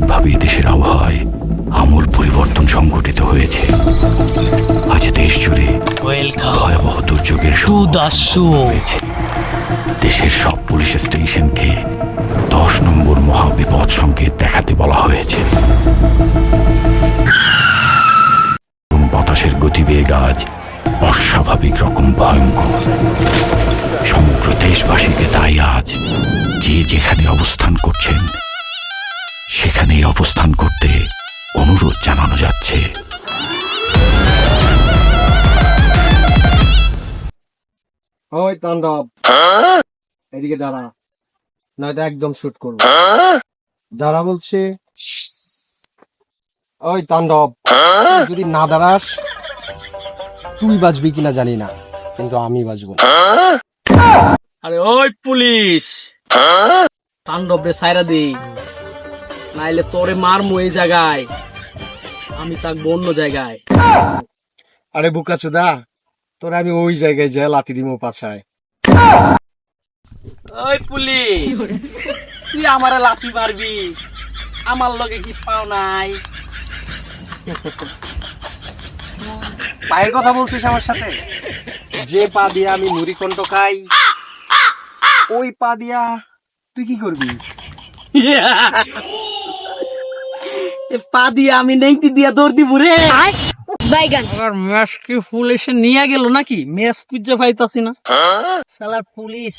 আনুষ্ঠানিকভাবে দেশের আবহাওয়ায় আমূল পরিবর্তন সংঘটিত হয়েছে। আজ দেশ জুড়ে ওয়েলকাম ভয়াবহ দুর্যোগের হয়েছে। দেশের সব পুলিশ স্টেশনকে দশ নম্বর মহাবিপদ সংকেত দেখাতে বলা হয়েছে। এবং বাতাসের গতিবেগ আজ অস্বাভাবিক রকম ভয়ঙ্কর। সমগ্র দেশবাসীকে তাই আজ যে যেখানে অবস্থান করছেন সেখানেই অবস্থান করতে অনুরোধ জানানো যাচ্ছে। ওই তাণ্ডব। এদিকে দাঁড়া নয়তো একদম শুট করব। দাঁড়া বলছে। ওই তাণ্ডব যদি না দাঁড়াস তুই বাঁচবি কিনা জানি না কিন্তু আমি বাঁচবো। আরে ওই পুলিশ! তাণ্ডব রে সাইরা দি নাইলে তোরে মারমু এই জায়গায়। আমি থাকব অন্য জায়গায়। আরে বুকা চোদা তোর আমি ওই জায়গায় যাই লাতি দিমো পাছায়। ওই পুলিশ তুই আমারে লাথি মারবি। আমার লগে কি পাও নাই। পায়ের কথা বলছিস আমার সাথে? যে পা দিয়া আমি মুড়ি কণ্ঠ খাই ওই পা দিয়া তুই কি করবি? পা দিয়ে আমি নেংটি দিয়া দৌড় দিব রে। বাইগান। আর ম্যাচ কি পুলিশে নিয়ে গেল নাকি? ম্যাচ খুঁজে পাইতাছি না। শালার পুলিশ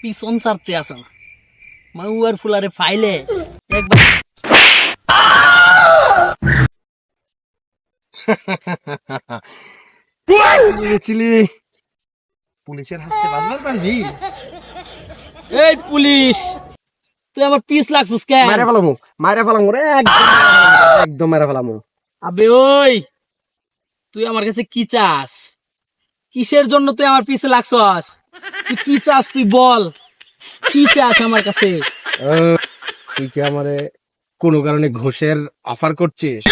পিছন ছাড়তে আসে না। মাউয়ার ফুলারে ফাইলে। একবার পুলিশের হাসতে বাজবার পারবি এই পুলিশ! তুই আমার পিস লাগছিস কেন? মারে ফেলামু মারে ফেলামু রে একদম মারে ফেলামু আবে ওই তুই আমার কাছে কি চাস? কিসের জন্য তুই আমার পিছে লাগছস? তুই কি চাস তুই বল কি চাস আমার কাছে? তুই কি আমারে কোনো কারণে ঘোষের অফার করছিস?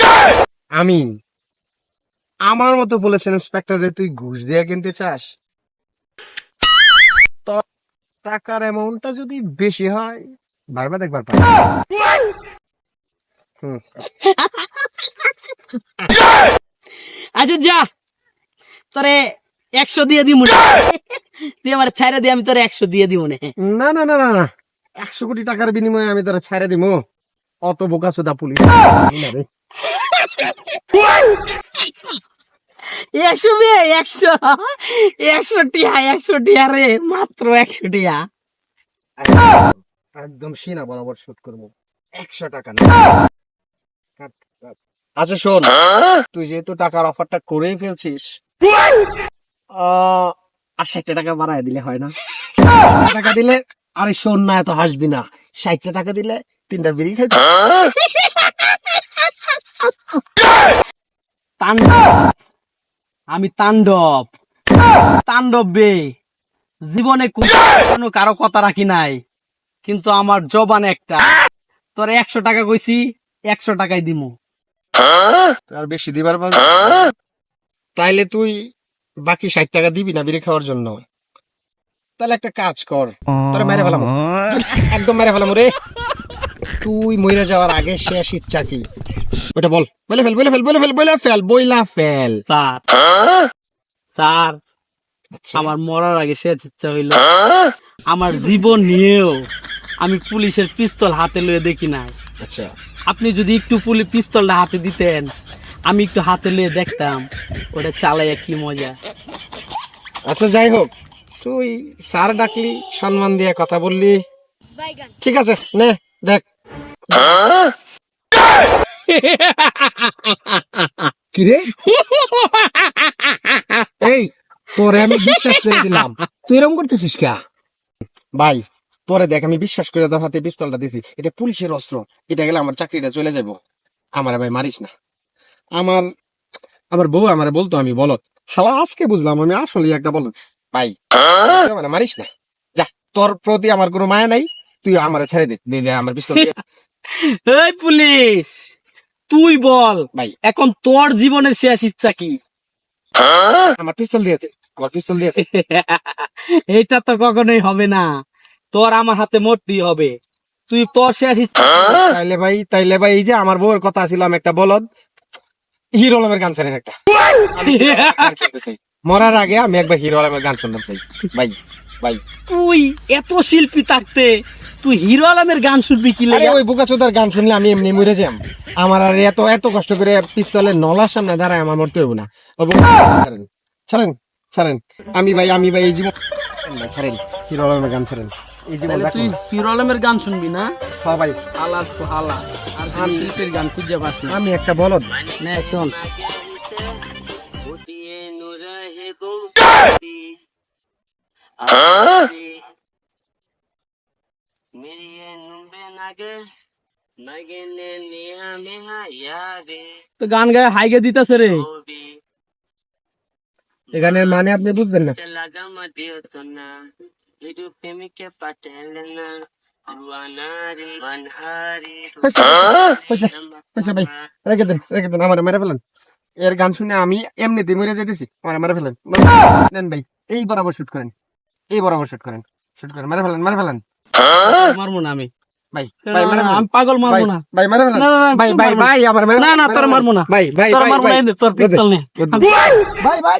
আমি আমার মতো বলেছেন ইন্সপেক্টরে তুই ঘুষ দিয়ে কিনতে চাস? টাকার অ্যামাউন্টটা যদি বেশি হয় ভাইবা দেখবার পাই আচ্ছা যা। তোরে একশো দিয়ে দিব তুই আমার ছাইরা দিয়ে আমি তোরে একশো দিয়ে দিব না। না না না না না। একশো কোটি টাকার বিনিময়ে আমি তোরা ছেড়ে দিব অত বোকা সুদা পুলিশ একশো বে একশো। একশো টিয়া একশো টিয়া রে মাত্র একশো টিয়া। একদম সিনা বরাবর শুট করব। একশো টাকা না। আচ্ছা শোন। তুই যেহেতু টাকার অফারটা করেই ফেলছিস আর ষাটটা টাকা বাড়ায় দিলে হয় না। টাকা দিলে আরে শোন না এত হাসবি না। ষাটটা টাকা দিলে তিনটা বিড়ি খাই। তাণ্ডব। আমি তাণ্ডব। তাণ্ডব বে। জীবনে কোনো কারও কথা রাখি নাই। কিন্তু আমার জবান একটা। তোর একশো টাকা কইছি একশো টাকাই দিমু। আর বেশি দিবার পারবি তাইলে তুই বাকি ষাট টাকা দিবি না বিড়ি খাওয়ার জন্য? তাহলে একটা কাজ কর। তোরা মেরে ফেলাম। একদম মেরে ফেলাম রে। তুই মরে যাওয়ার আগে শেষ ইচ্ছা কি? ওটা বল। বলে ফেল বলে ফেল বলে ফেল বলে ফেল বইলা ফেল। স্যার। স্যার আমার মরার আগে শেষ ইচ্ছা হইল। আমার জীবন নিয়েও আমি পুলিশের পিস্তল হাতে লয়ে দেখি নাই। আচ্ছা। আপনি যদি একটু পুলি পিস্তলটা হাতে দিতেন আমি একটু হাতে লয়ে দেখতাম ওটা চালাইয়া কি মজা। আচ্ছা যাই হোক তুই স্যার ডাকলি সম্মান দিয়ে কথা বললি। ঠিক আছে নে দেখ। কিরে এই তোরে আমি বিশ্বাস করে দিলাম। তুই এরকম করতেছিস কে? ভাই তোরে দেখ আমি বিশ্বাস করে তোর হাতে পিস্তলটা দিছি। এটা পুলিশের অস্ত্র। এটা গেলে আমার চাকরিটা চলে যাব আমার ভাই মারিস না। আমার আমার বউ আমার বলতো আমি বলত। হালা আজকে বুঝলাম আমি আসলে একটা বলত। ভাই আমারে মারিস না? যা তোর প্রতি আমার কোনো মায়া নাই। তুই আমার ছেড়ে দে দে দে আমার পিস্তল এই পুলিশ তুই বল ভাই। এখন তোর জীবনের শেষ ইচ্ছা কি? আমার পিস্তল দিয়ে দে। আমার পিস্তল দিয়ে এটা তো কখনোই হবে না। তোর আমার হাতে মরতেই হবে। তুই তোর শেষ তাইলে ভাই তাইলে ভাই এই যে আমার বউয়ের কথা ছিল আমি একটা বলদ। হিরো আলমের গান ছাড়েন একটা। মরার আগে আমি একবার হিরো আলমের গান শুনতে চাই। ভাই ভাই। তুই এত শিল্পী থাকতে তুই হিরো আলমের গান শুনবি কি লাগে? ওই বুকা চোদার গান শুনলে আমি এমনি মরে যাম। আমার আর এত এত কষ্ট করে পিস্তলের নলার সামনে দাঁড়ায় আমার মরতে হইব না। ছাড়েন। ছাড়েন। আমি ভাই আমি ভাই এই জীবন ছাড়েন। হিরো আলমের গান ছাড়েন। এই জীবন তুই। হিরো আলমের গান শুনবি না? হ্যাঁ ভাই। তো হালা আর আমি শিল্পীর গান খুঁজে পাস না। আমি একটা বলদ। নে শোন। তো গান গায়ে হাইগে দিতেছে রে। এই গানের মানে আপনি বুঝবেন না। ভাই রেখে দেন রেখে দেন আমার মেরে ফেলেন। এর গান শুনে আমি এমনিতে মরে যেতেছি আমার মেরে ফেলেন। নেন ভাই এই বরাবর শুট করেন এই বরাবর শুট করেন শুট করেন মেরে ফেলেন মেরে ফেলেন। মারবো না আমি। ভাই ভাই আমি পাগল মারবো না ভাই না, ভাই ভাই ভাই আমার না না তোর মারবো না ভাই ভাই মারবো নে, তোর পিস্তল নে ভাই ভাই